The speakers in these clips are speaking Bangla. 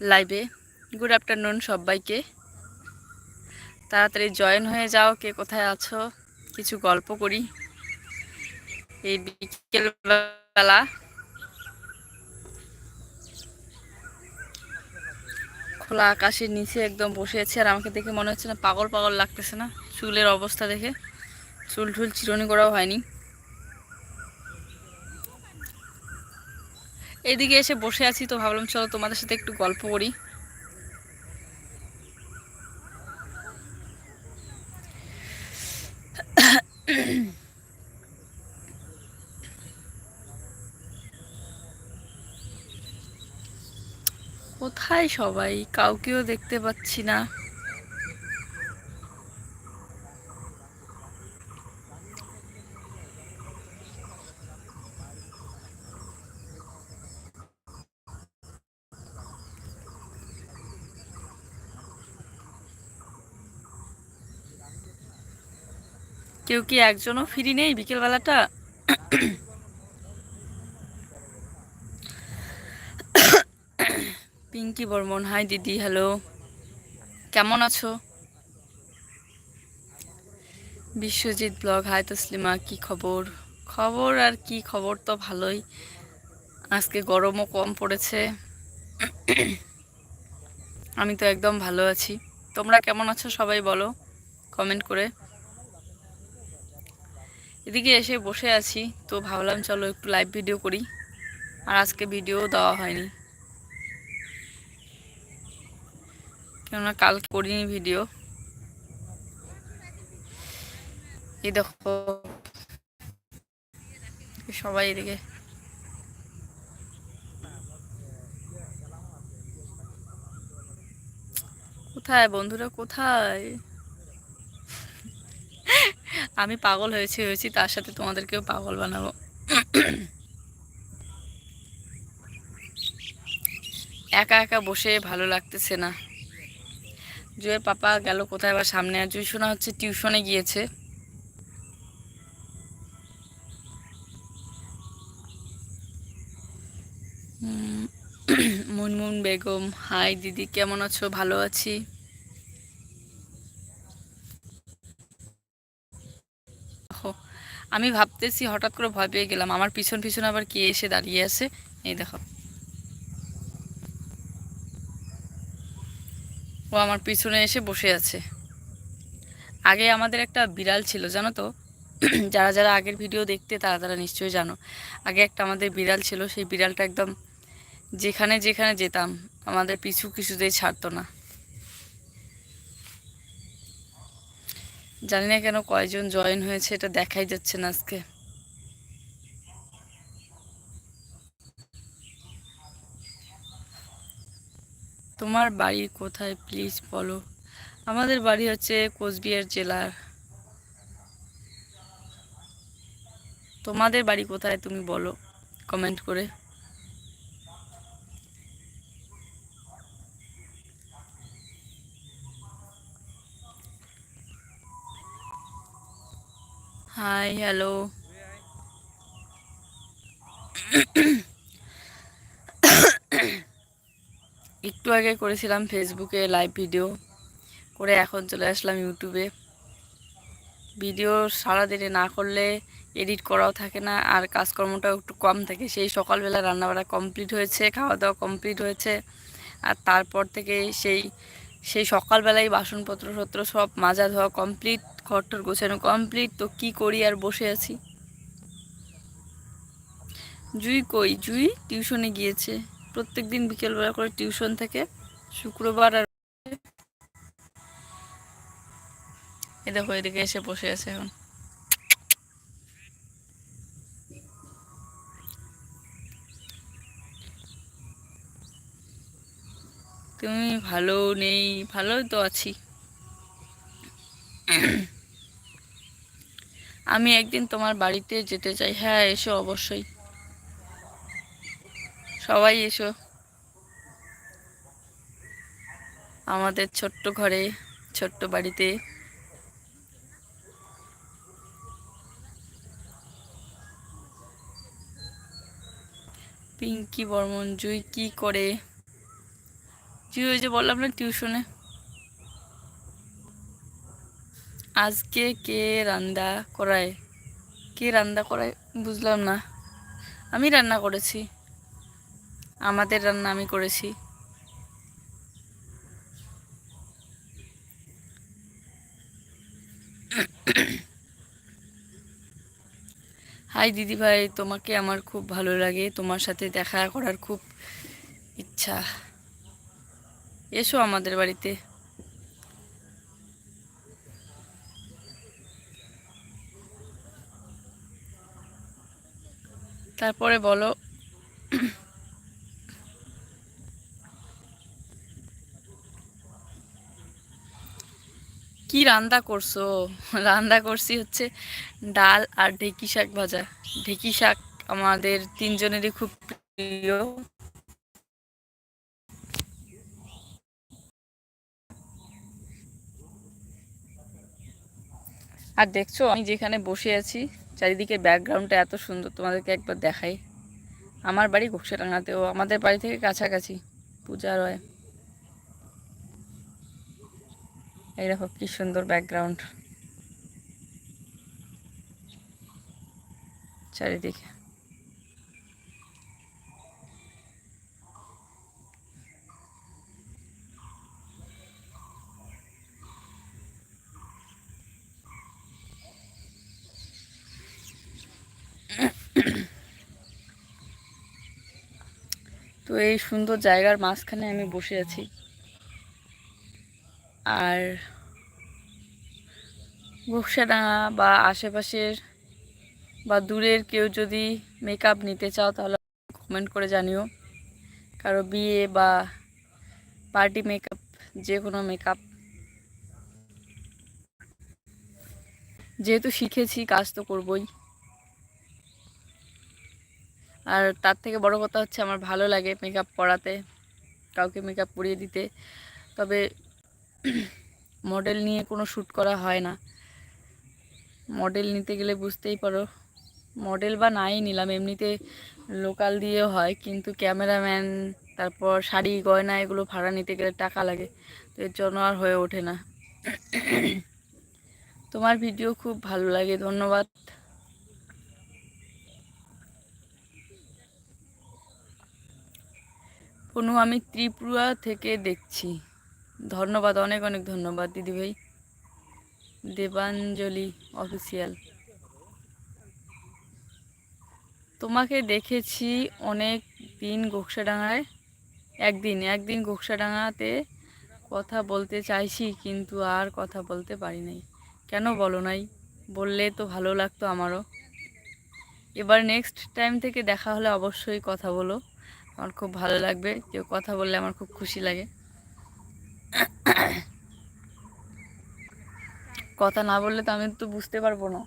লাইভে গুড আফটারনুন সবাইকে। তাড়াতাড়ি জয়েন হয়ে যাও, কে কোথায় আছো? কিছু গল্প করি। এই বিকেলবেলা খোলা আকাশের নিচে একদম বসে আছি, আর আমাকে দেখে মনে হচ্ছে না পাগল পাগল লাগতেছে না। চুলের অবস্থা দেখে। চুল টুল চিরনি করাও হয়নি। এদিকে এসে বসে আছি তো ভাবলাম, চলো তোমাদের সাথে একটু গল্প করি। কোথায় সবাই? কাউকেও দেখতে পাচ্ছি না। কেউ কি একজনও ফ্রি নেই বিকেলবেলাটা? পিঙ্কি বর্মন, হাই দিদি, হ্যালো। কেমন আছো? বিশ্বজিৎ ব্লগ, হাই তসলিমা, কি খবর? খবর আর কি খবর তো ভালোই। আজকে গরমও কম পড়েছে। আমি তো একদম ভালো আছি। তোমরা কেমন আছো সবাই বলো, কমেন্ট করে। এদিকে এসে বসে আছি, তো ভাবলাম চলো একটু লাইভ ভিডিও করি। আর আজকে ভিডিও দেওয়া হয়নি। কেননা কাল করিনি ভিডিও এই দেখো, সবাই এদিকে। কোথায় বন্ধুরা, কোথায়? আমি পাগল হয়েছি হয়েছি, তার সাথে তোমাদেরকেও পাগল বানাবো। একা একা বসে ভালো লাগতেছে না। জুয়ের পাপা গেল কোথায় আবার সামনে? আর জুই শোনা হচ্ছে টিউশনে গিয়েছে। মুনমুন বেগম, হাই দিদি, কেমন আছো? ভালো আছি। আমি ভাবতেছি হঠাৎ করে ভয় পেয়ে গেলাম। আমার পিছন পিছন আবার কে এসে দাঁড়িয়ে আছে? এই দেখো। ও আমার পিছনে এসে বসে আছে। আগে আমাদের একটা বিড়াল ছিল, জানো তো? যারা যারা আগের ভিডিও দেখতে, তারা তারা নিশ্চয়ই জানো। আগে একটা আমাদের বিড়াল ছিল, সেই বিড়ালটা একদম যেখানে যেখানে যেতাম, আমাদের পিছু কিছুতেই ছাড়তো না। জানি না কেন কয়জন জয়েন হয়েছে, এটা দেখাই যাচ্ছে না আজকে। তোমার বাড়ি কোথায় প্লিজ বলো। আমাদের বাড়ি হচ্ছে কোচবিহার জেলার। তোমাদের বাড়ি কোথায় তুমি বলো কমেন্ট করে। হাই হ্যালো একটু আগে করেছিলাম ফেসবুকে লাইভ ভিডিও করে এখন চলে আসলাম ইউটিউবে ভিডিও সারাদিনে না করলে এডিট করাও থাকে না, আর কাজকর্মটাও একটু কম থাকে। সেই সকালবেলা রান্নাবাড়া কমপ্লিট হয়েছে, খাওয়া দাওয়া কমপ্লিট হয়েছে, আর তারপর থেকে সেই সেই সকালবেলায় বাসনপত্র সত্র সব মাজা ধোয়া কমপ্লিট ঘরটর গোছানো কমপ্লিট তো কি করি আর বসে আছি? জুই কই? জুই টিউশনে গিয়েছে। প্রত্যেক দিন বিকেলবেলা করে টিউশন থেকে, শুক্রবার আর এ দেখো, এদিকে এসে বসে আছে এখন। তুমি ভালো নেই, ভালোই তো আছি। আমি একদিন তোমার বাড়িতে যেতে চাই। হ্যাঁ এসো অবশ্যই। সবাই এসো। আমাদের ছোট্ট ঘরে, ছোট্ট বাড়িতে। পিঙ্কি বর্মন জুই কি করে? তুই ওই যে বললাম না টিউশনে আজকে কে রান্না করায়? কে রান্না করায়? বুঝলাম না। আমি রান্না করেছি। আমাদের রান্না আমি করেছি। হাই দিদি ভাই, তোমাকে আমার খুব ভালো লাগে। তোমার সাথে দেখা করার খুব ইচ্ছা। এসো আমাদের বাড়িতে। তারপরে বলো। কি রান্না করছ? রান্না করছি হচ্ছে ডাল আর ঢেকি শাক ভাজা। ঢেকি শাক আমাদের তিনজনেরই খুব প্রিয়। আর দেখছ, আমি যেখানে বসে আছি, চারিদিকে ব্যাকগ্রাউন্ডটা এত সুন্দর, তোমাদেরকে একবার দেখাই। আমার বাড়ি ঘোকসাডাঙ্গাতেও আমাদের বাড়ি থেকে কাছাকাছি পূজা রয় এই দেখো, কি সুন্দর ব্যাকগ্রাউন্ড চারিদিকে তো এই সুন্দর জায়গার মাঝখানে আমি বসে আছি। আর ঘুকসাডাঙ্গা বা আশেপাশের বা দূরের কেউ যদি মেকআপ নিতে চাও তাহলে কমেন্ট করে জানিও। কারও বিয়ে বা পার্টি মেকআপ যে কোনো মেকআপ যেহেতু শিখেছি, কাজ তো করবই। আর তার থেকে বড় কথা হচ্ছে আমার ভালো লাগে মেকআপ করাতে কাউকে মেকআপ করিয়ে দিতে। তবে মডেল নিয়ে কোনো শ্যুট করা হয় না। মডেল নিতে গেলে বুঝতেই পারো মডেল বা নাই নিলাম, এমনিতে লোকাল দিয়েও হয়, কিন্তু ক্যামেরাম্যান তারপর শাড়ি, গয়না এগুলো ভাড়া নিতে গেলে টাকা লাগে, তো এর জন্য আর হয়ে ওঠে না। তোমার ভিডিও খুব ভালো লাগে, ধন্যবাদ। পনু, আমি ত্রিপুরা থেকে দেখছি। ধন্যবাদ, অনেক অনেক ধন্যবাদ দিদিভাই দেবাঞ্জলি অফিসিয়াল তোমাকে দেখেছি অনেক দিন গোকসাডাঙ্গায়। একদিন একদিন গোকসাডাঙ্গাতে কথা বলতে চাইছি, কিন্তু আর কথা বলতে পারি নাই। কেন বলো নাই? বললে তো ভালো লাগতো আমারও। এবার নেক্সট টাইম থেকে দেখা হলে অবশ্যই কথা বলো। আমার খুব ভালো লাগবে। কেউ কথা বললে আমার খুব খুশি লাগে। কথা না বললে তো আমি তো বুঝতে পারব না।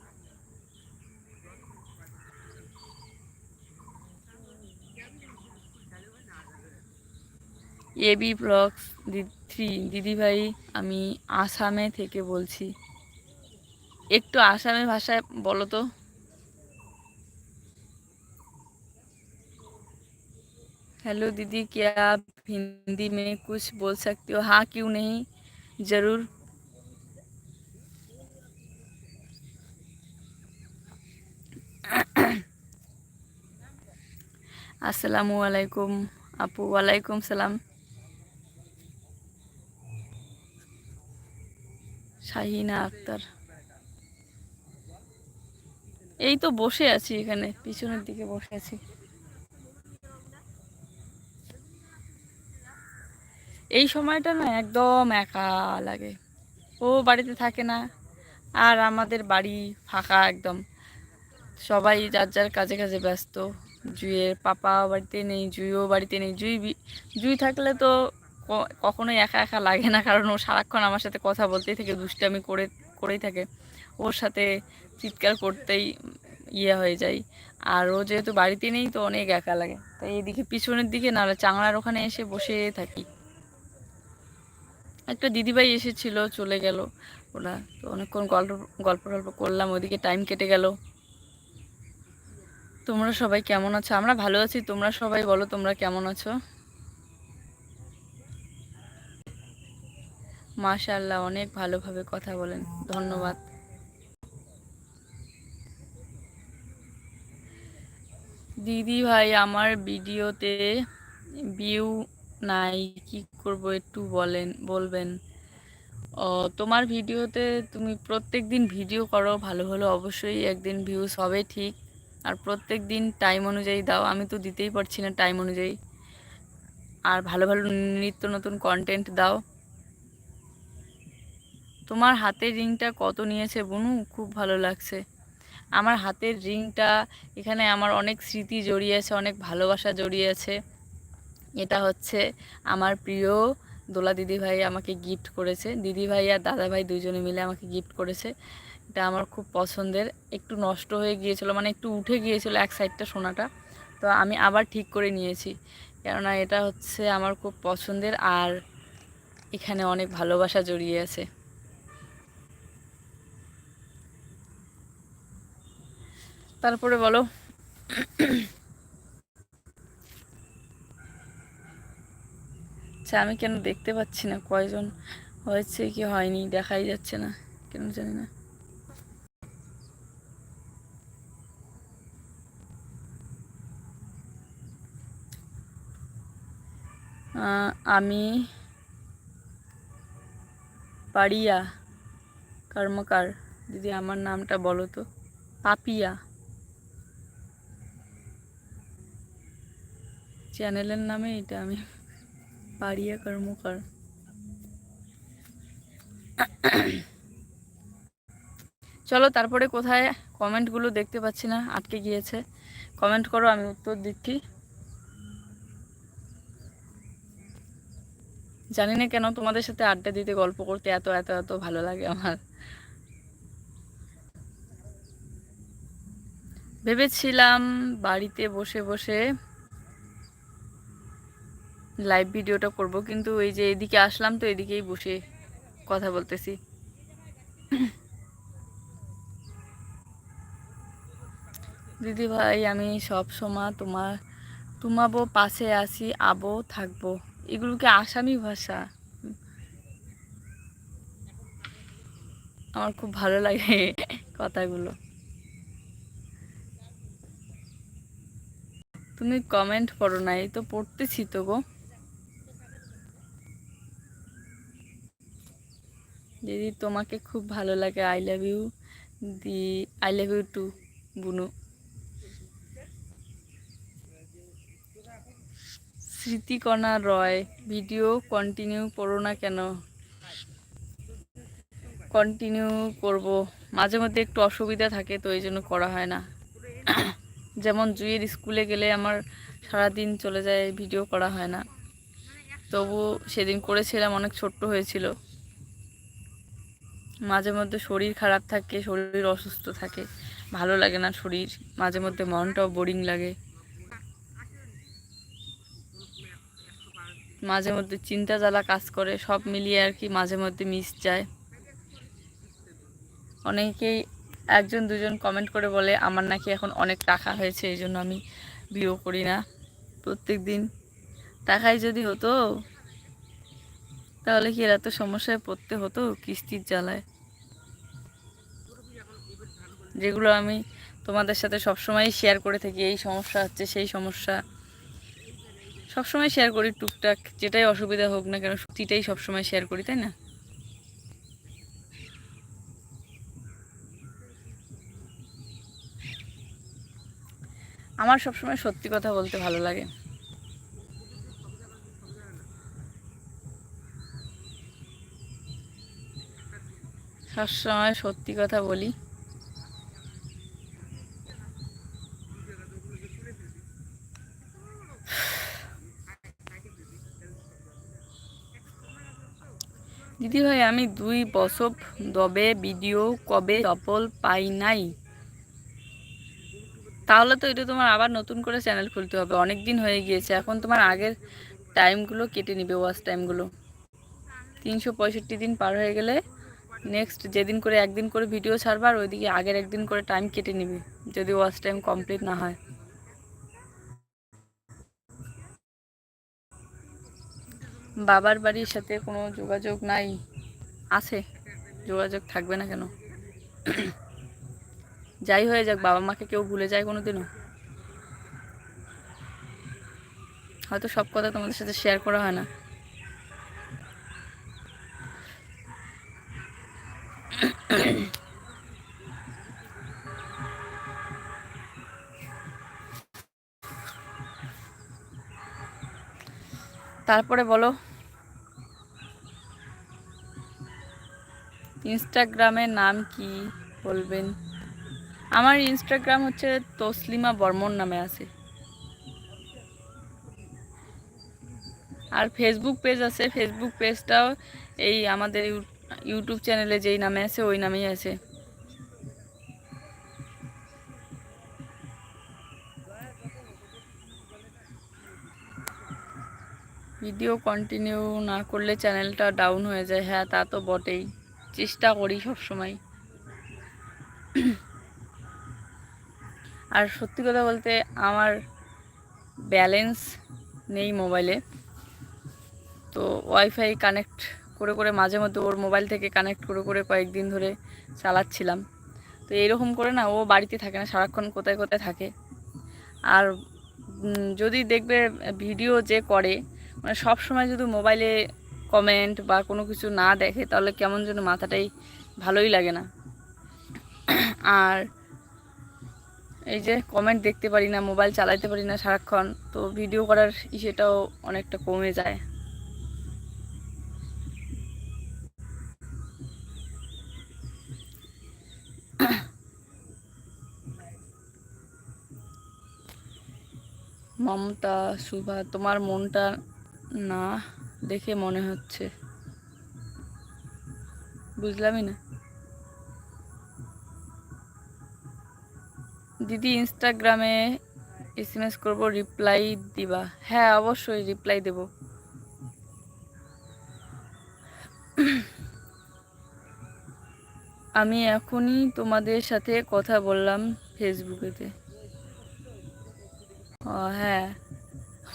এবি ব্লগস থ্রি দিদিভাই, আমি আসামে থেকে বলছি। একটু আসামে ভাষায় বলো তো। हेलो दीदी क्या आप हिंदी में कुछ बोल सकते हो हाँ क्यों नहीं ज़रूर আসসালামু আলাইকুম আপু ওয়ালাইকুম সালাম শাহিনা আক্তার এই তো বসে আছি এখানে পিছনের দিকে বসে আছি এই সময়টা না একদম একা লাগে। ও বাড়িতে থাকে না, আর আমাদের বাড়ি ফাঁকা একদম। সবাই যার যার কাজে কাজে ব্যস্ত। জুইয়ের পাপা বাড়িতে নেই, জুইও বাড়িতে নেই। জুই জুই থাকলে তো কখনোই একা একা লাগে না, কারণ ও সারাক্ষণ আমার সাথে কথা বলতেই থাকে, দুষ্টামি করে করেই থাকে। ওর সাথে চিৎকার করতেই ইয়ে হয়ে যায়। আর ও যেহেতু বাড়িতে নেই, তো অনেক একা লাগে। তাই এদিকে পিছনের দিকে না, চাংড়ার ওখানে এসে বসে থাকি। একটা দিদিভাই এসেছিল, চলে গেল। ওরা তো অনেকক্ষণ গল্প গল্প টল্প করলাম ওদিকে টাইম কেটে গেল। তোমরা সবাই কেমন আছো? আমরা ভালো আছি, তোমরা সবাই বলো, তোমরা কেমন আছো? মাশাল্লাহ অনেক ভালোভাবে কথা বলেন, ধন্যবাদ। দিদি ভাই আমার ভিডিওতে ভিউ নাই, কি করব একটু বলেন, বলবেন। ও, তোমার ভিডিওতে তুমি প্রত্যেক দিন ভিডিও করো, ভালো ভালো অবশ্যই একদিন ভিউজ হবে ঠিক। আর প্রত্যেক দিন টাইম অনুযায়ী দাও, আমি তো দিতেই পারছি না টাইম অনুযায়ী। আর ভালো ভালো নিত্য নতুন কন্টেন্ট দাও। তোমার হাতের রিংটা কত নিয়েছে বনু? খুব ভালো লাগছে। আমার হাতের রিংটা, এখানে আমার অনেক স্মৃতি জড়িয়ে আছে, অনেক ভালোবাসা জড়িয়ে আছে। এটা হচ্ছে আমার প্রিয় দোলা দিদি ভাই আমাকে গিফট করেছে। দিদি ভাই আর দাদা ভাই দুজনে মিলে আমাকে গিফট করেছে। এটা আমার খুব পছন্দের। একটু নষ্ট হয়ে গিয়েছিল মানে একটু উঠে গিয়েছিল এক সাইডটা সোনাটা। তো আমি আবার ঠিক করে নিয়েছি। কেননা এটা হচ্ছে আমার খুব পছন্দের আর এখানে অনেক ভালোবাসা জড়িয়ে আছে। তারপরে বলো। আচ্ছা আমি কেন দেখতে পাচ্ছি না? কয়জন হয়েছে কি হয়নি? দেখাই যাচ্ছে না। কেন জানি না। আমি পাড়িয়া কর্মকার। দিদি, আমার নামটা বলো তো। পাপিয়া। চ্যানেলের নামে এটা আমি পাড়িয়া কর্মকার চলো, তারপরে কোথায়? কমেন্টগুলো দেখতে পাচ্ছি না, আটকে গিয়েছে। কমেন্ট করো, আমি উত্তর দিচ্ছি। জানি না কেন তোমাদের সাথে আড্ডা দিতে, গল্প করতে এত এত এত ভালো লাগে আমার। ভেবেছিলাম বাড়িতে বসে বসে লাইভ ভিডিওটা করব, কিন্তু এই যে এদিকে আসলাম তো এদিকেই বসে কথা বলতেছি। দিদি ভাই, আমি সব সময় তোমার, তোমাবো, পাশে আসি আবো, থাকব। এগুলো কি আসামি ভাষা? আমার খুব ভালো লাগে কথাগুলো। তুমি কমেন্ট পড়ো না, এই তো পড়তেছি তো গো। দিদি, তোমাকে খুব ভালো লাগে। আই লাভ ইউ দি আই লাভ ইউ টু বুনু। স্মৃতিকণা রয়, ভিডিও কন্টিনিউ করো না কেন? কন্টিনিউ করব। মাঝে মধ্যে একটু অসুবিধা থাকে, তো এই জন্য করা হয় না। যেমন জুয়ের স্কুলে গেলে আমার সারাদিন চলে যায়, ভিডিও করা হয় না। তবু সেদিন করেছিলাম, অনেক ছোট্ট হয়েছিল। মাঝে মধ্যে শরীর খারাপ থাকে, শরীর অসুস্থ থাকে, ভালো লাগে না শরীর, মাঝে মধ্যে মনটাও বোরিং লাগে। মাঝে মধ্যে চিন্তা জ্বালা কাজ করে, সব মিলিয়ে আর কি মাঝে মধ্যে মিস যায়। অনেকেই একজন দুজন কমেন্ট করে বলে, আমার নাকি এখন অনেক টাকা হয়েছে, এই জন্য আমি বিয়েও করি না। প্রত্যেক দিন টাকাই যদি হতো, তাহলে কি এত সমস্যায় পড়তে হতো কিস্তির জ্বালায়? যেগুলো আমি তোমাদের সাথে সবসময় শেয়ার করে থাকি। এই সমস্যা হচ্ছে, সেই সমস্যা। সবসময় শেয়ার করি টুকটাক, যেটাই অসুবিধা হোক না কেন, সত্যিটাই সবসময় শেয়ার করি, তাই না? আমার সবসময় সত্যি কথা বলতে ভালো লাগে। সবসময় সত্যি কথা বলি। দিদি ভাই, আমি দুই বছর দবে ভিডিও কবে সফল পাই নাই? তাহলে তো এটা তোমার আবার নতুন করে চ্যানেল খুলতে হবে। অনেক দিন হয়ে গিয়েছে, এখন তোমার আগের টাইমগুলো কেটে নিবে ওয়াচ টাইমগুলো তিনশো পঁয়ষট্টি দিন পার হয়ে গেলে নেক্সট যেদিন করে একদিন করে ভিডিও ছাড়বা আর ওইদিকে আগের একদিন করে টাইম কেটে নিবে, যদি ওয়াচ টাইম কমপ্লিট না হয়। বাবার বাড়ির সাথে কোনো যোগাযোগ নাই, আছে, যোগাযোগ থাকবে না কেন? যাই হয়ে যাক, বাবা মাকে কেউ ভুলে যায় কোনো দিনও হয়তো সব কথা তোমাদের সাথে শেয়ার করা হয় না। তারপরে বলো। ইনস্টাগ্রামের নাম কি বলবেন? আমার ইনস্টাগ্রাম হচ্ছে তসলিমা বর্মন নামে আছে। আর ফেসবুক পেজ আছে। ফেসবুক পেজটাও এই আমাদের ইউটিউব চ্যানেলে যেই নামে আছে, ওই নামেই আছে। ভিডিও কন্টিনিউ না করলে চ্যানেলটা ডাউন হয়ে যায়। হ্যাঁ তা তো বটেই। চেষ্টা করি সব সময় আর সত্যি কথা বলতে আমার ব্যালেন্স নেই মোবাইলে তো ওয়াইফাই কানেক্ট করে করে মাঝে মধ্যে ওর মোবাইল থেকে কানেক্ট করে করে কয়েকদিন ধরে চালাচ্ছিলাম। তো এইরকম করে না, ও বাড়িতে থাকে না, সারাক্ষণ কোথায় কোথায় থাকে। আর যদি দেখবে, ভিডিও যে করে মানে সব সময় যদি মোবাইলে কমেন্ট বা কোনো কিছু না দেখে, তাহলে কেমন যেন মাথাটাই ভালোই লাগে না। আর এই যে কমেন্ট দেখতে পারি না, মোবাইল চালাইতে পারি না সারাক্ষণ, তো ভিডিও করার ইসেটাও অনেকটা কমে যায়। মমতা, সুভা, তোমার মনটা না, দেখে মনে হচ্ছে। বুঝলামই না। দিদি ইনস্টাগ্রামে এস এম এস করব রিপ্লাই দিবা। হ্যাঁ অবশ্যই রিপ্লাই দেব। আমি এখনই তোমাদের সাথে কথা বললাম ফেসবুকেতে ও হ্যাঁ।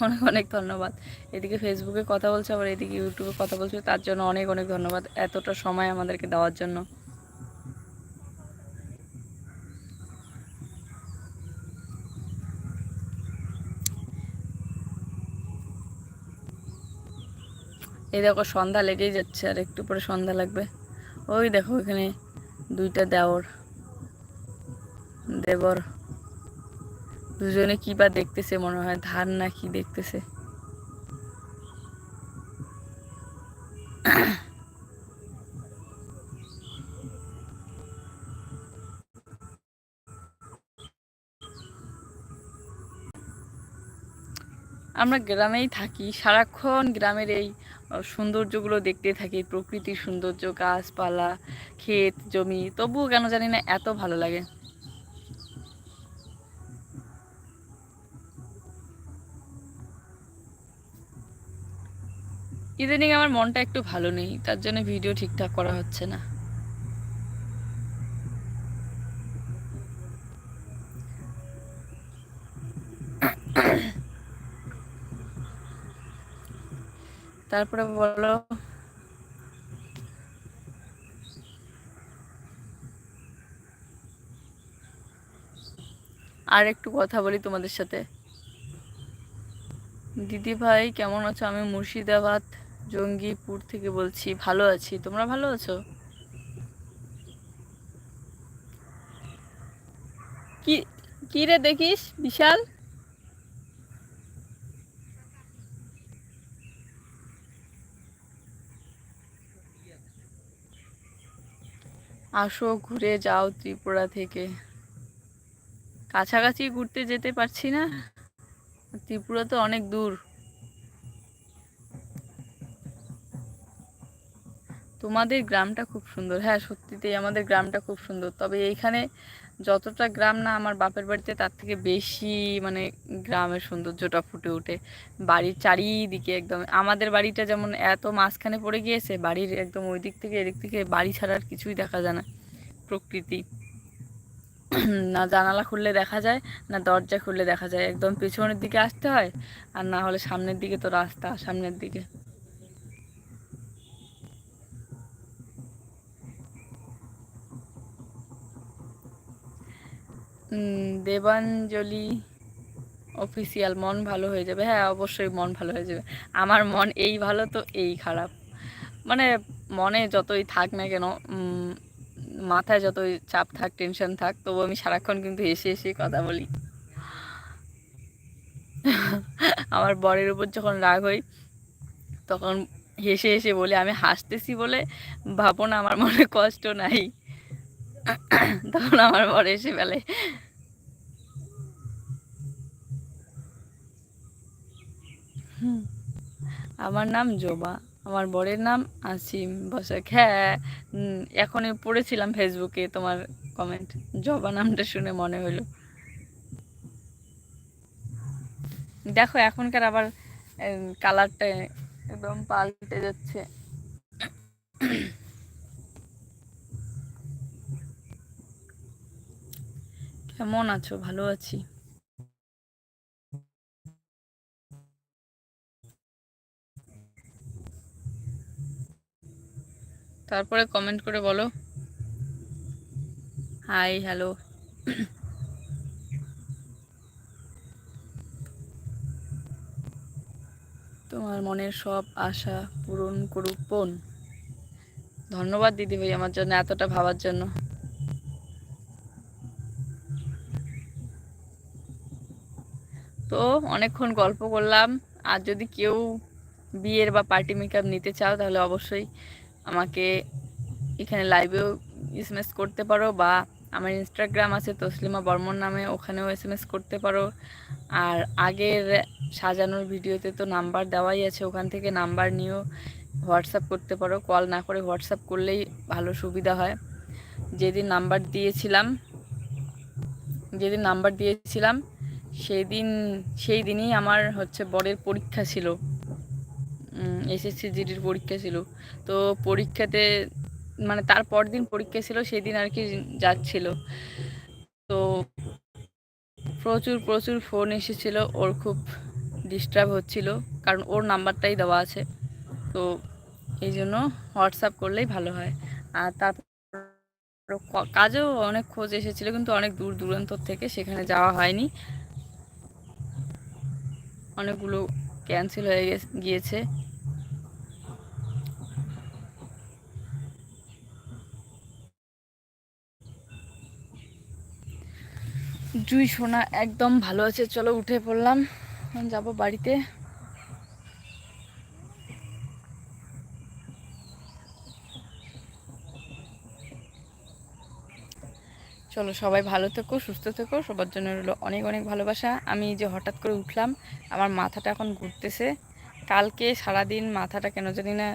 অনেক অনেক ধন্যবাদ। এদিকে ফেসবুকে কথা বলছে, আবার এদিকে ইউটিউবে কথা বলছে, তার জন্য অনেক অনেক ধন্যবাদ এতটা সময় আমাদেরকে দেওয়ার জন্য। এই দেখো, সন্ধ্যা লেগেই যাচ্ছে, আর একটু পরে সন্ধ্যা লাগবে। ওই দেখো এখানে দুইটা দেওর, দেবর। দুজনে কি বা দেখতেছে মনে হয় ধান না কি দেখতেছে? আমরা গ্রামেই থাকি, সারাক্ষণ গ্রামের এই সৌন্দর্যগুলো দেখতে থাকি, প্রকৃতির সৌন্দর্য, গাছপালা, ক্ষেত, জমি, তবুও কেন জানি না এত ভালো লাগে। ইদানিং আমার মনটা একটু ভালো নেই, তার জন্য ভিডিও ঠিকঠাক করা হচ্ছে না। তারপরে বলো। আর একটু কথা বলি তোমাদের সাথে। দিদি ভাই কেমন আছো? আমি মুর্শিদাবাদ। জঙ্গিপুর থেকে বলছি, ভালো আছি। তোমরা ভালো আছো? কি রে দেখিস, বিশাল? আসো ঘুরে যাও ত্রিপুরা থেকে। কাছাকাছি ঘুরতে যেতে পারছি না। ত্রিপুরা তো অনেক দূর। তোমাদের গ্রামটা খুব সুন্দর। হ্যাঁ সত্যিতেই আমাদের গ্রামটা খুব সুন্দর। তবে এইখানে যতটা গ্রাম না আমার বাপের বাড়িতে, তার থেকে বেশি মানে গ্রামের সৌন্দর্যটা ফুটে ওঠে। বাড়ির চারিদিকে একদম, আমাদের বাড়িটা যেমন এত মাঝখানে পড়ে গিয়েছে, বাড়ির একদম ওই দিক থেকে এদিক থেকে বাড়ি ছাড়ার কিছুই দেখা যায় না প্রকৃতি। না জানালা খুললে দেখা যায়, না দরজা খুললে দেখা যায়। একদম পেছনের দিকে আসতে হয়, আর না হলে সামনের দিকে তো রাস্তা, সামনের দিকে। দেবাঞ্জলি অফিসিয়াল মন ভালো হয়ে যাবে। হ্যাঁ অবশ্যই মন ভালো হয়ে যাবে। আমার মন এই ভালো তো এই খারাপ। মানে মনে যতই থাক না কেন মাথায় যতই চাপ থাক টেনশন থাক, তবু আমি সারাক্ষণ কিন্তু হেসে হেসে কথা বলি। আমার বরের উপর যখন রাগ হই, তখন হেসে হেসে বলে, আমি হাসতেছি বলে ভাবো না, আমার মনে কষ্ট নাই। তখন আমার বর এসে ফেলে আমার নাম জোবা, আমার বরের নাম আসিম বসাক হ্যাঁ এখনই পড়েছিলাম ফেসবুকে তোমার কমেন্ট জবা নামটা শুনে মনে হলো দেখো, এখনকার আবার কালারটা একদম পাল্টে যাচ্ছে। কেমন আছো, ভালো আছি। তারপরে কমেন্ট করে বলো। হাই হ্যালো তোমার মনের সব আশা পূরণ করুক, বোন। ধন্যবাদ দিদি ভাই আমার জন্য, এতটা ভাবার জন্য। তো অনেকক্ষণ গল্প করলাম। আর যদি কেউ বিয়ের বা পার্টি মেকআপ নিতে চাও, তাহলে অবশ্যই আমাকে এখানে লাইভেও এসএমএস করতে পারো বা আমার ইনস্টাগ্রাম আছে তসলিমা বর্মন নামে, ওখানেও এসএমএস করতে পারো। আর আগের সাজানোর ভিডিওতে তো নাম্বার দেওয়াই আছে, ওখান থেকে নাম্বার নিয়েও হোয়াটসঅ্যাপ করতে পারো। কল না করে হোয়াটসঅ্যাপ করলেই ভালো সুবিধা হয়। যেদিন নাম্বার দিয়েছিলাম, যেদিন নাম্বার দিয়েছিলাম সেই দিন সেই দিনই আমার হচ্ছে বরের পরীক্ষা ছিল। এসএসসি জিডির পরীক্ষা ছিল। তো পরীক্ষাতে মানে তার দিন পরীক্ষা ছিল সেই দিন আর কি যাচ্ছিল। তো প্রচুর প্রচুর ফোন এসেছিল। ওর খুব ডিস্টার্ব হচ্ছিল, কারণ ওর নাম্বারটাই দেওয়া আছে। তো এই জন্য হোয়াটসঅ্যাপ করলেই ভালো হয়। আর তারপর কাজেও অনেক খোঁজ এসেছিল, কিন্তু অনেক দূর দূরান্ত থেকে সেখানে যাওয়া হয়নি। অনেকগুলো ক্যান্সেল হয়ে গিয়েছে। জুই সোনা একদম ভালো আছে চলো উঠে পড়লাম। যাব বাড়িতে। চলো সবাই ভালো থেকো, সুস্থ থেকো। সবার জন্য রইল অনেক অনেক ভালোবাসা। আমি যে হঠাৎ করে উঠলাম, আমার মাথাটা এখন ঘুরতেছে। কালকে সারাদিন মাথাটা কেন জানি না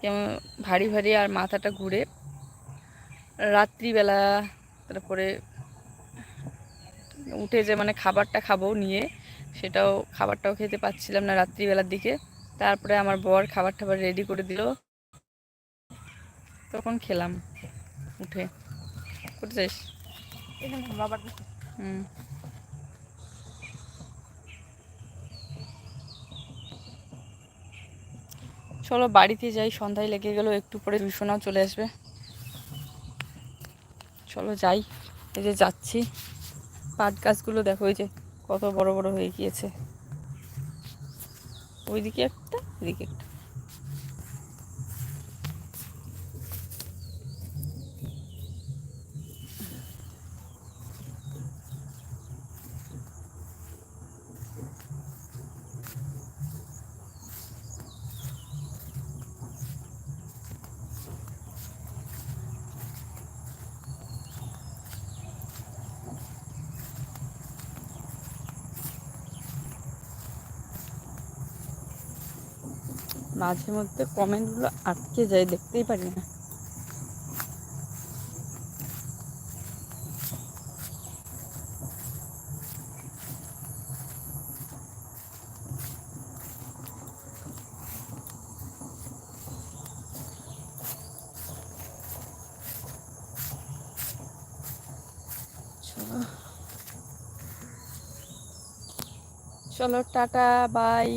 কেমন ভারী ভারী আর মাথাটা ঘুরে রাত্রিবেলা তারপরে উঠে যে মানে খাবারটা খাব নিয়ে, সেটাও খাবারটাও খেতে পাচ্ছিলাম না রাত্রিবেলার দিকে। তারপরে আমার বর খাবার টাবার রেডি করে দিল। তখন খেলাম, উঠে। চলো বাড়িতে যাই, সন্ধ্যায় লেগে গেল, একটু পরে ভীষণাও চলে আসবে। চলো যাই, এই যে যাচ্ছি। পাট গাছগুলো দেখো ওই যে কত বড় বড় হয়ে গিয়েছে। ওইদিকে একটা, এদিকে একটা। মাঝে মধ্যে কমেন্টগুলো আটকে যায় দেখতেই পারি না। চলো। Tata bye